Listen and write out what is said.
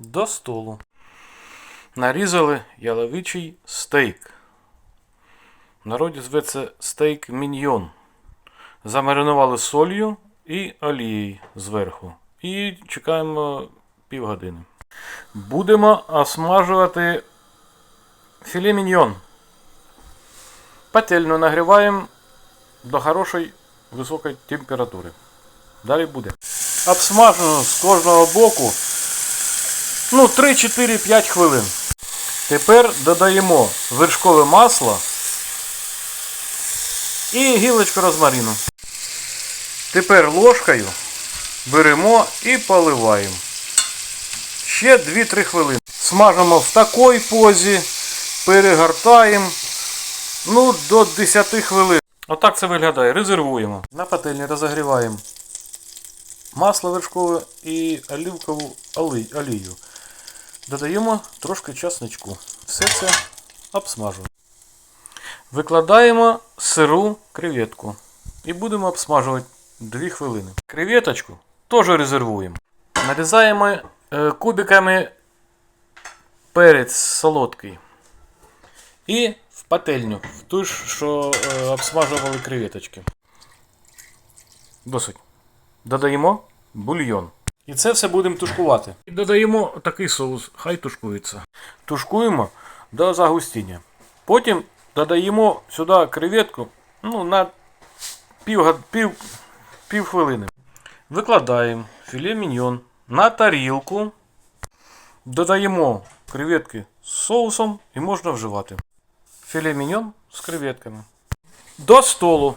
До столу. Нарізали яловичий стейк. В народі зветься стейк міньйон. Замаринували солью і олією зверху. І чекаємо півгодини. Будемо осмажувати філе міньйон. Пательню нагріваємо до хорошої високої температури. Далі буде. Обсмажено з кожного боку ну, 3-4-5 хвилин. Тепер додаємо вершкове масло і гілочку розмарину. Тепер ложкою беремо і поливаємо. Ще 2-3 хвилини. Смажимо в такій позі, перегортаємо ну, до 10 хвилин. Отак це виглядає. Резервуємо. На пательні розігріваємо масло вершкове і оливкову олію. Додаємо трошки часничку. Все це обсмажуємо. Викладаємо сиру креветку. І будемо обсмажувати 2 хвилини. Креветочку теж резервуємо. Нарізаємо е, кубиками перець солодкий. І в пательню, в ту ж, що е, обсмажували креветочки. Досить. Додаємо бульйон. І це все будемо тушкувати. І додаємо такий соус, хай тушкується. Тушкуємо до загустіння. Потім додаємо сюди креветку ну, на пів, пів, пів хвилини. Викладаємо філе міньйон на тарілку. Додаємо креветки з соусом і можна вживати. Філе міньйон з креветками. До столу.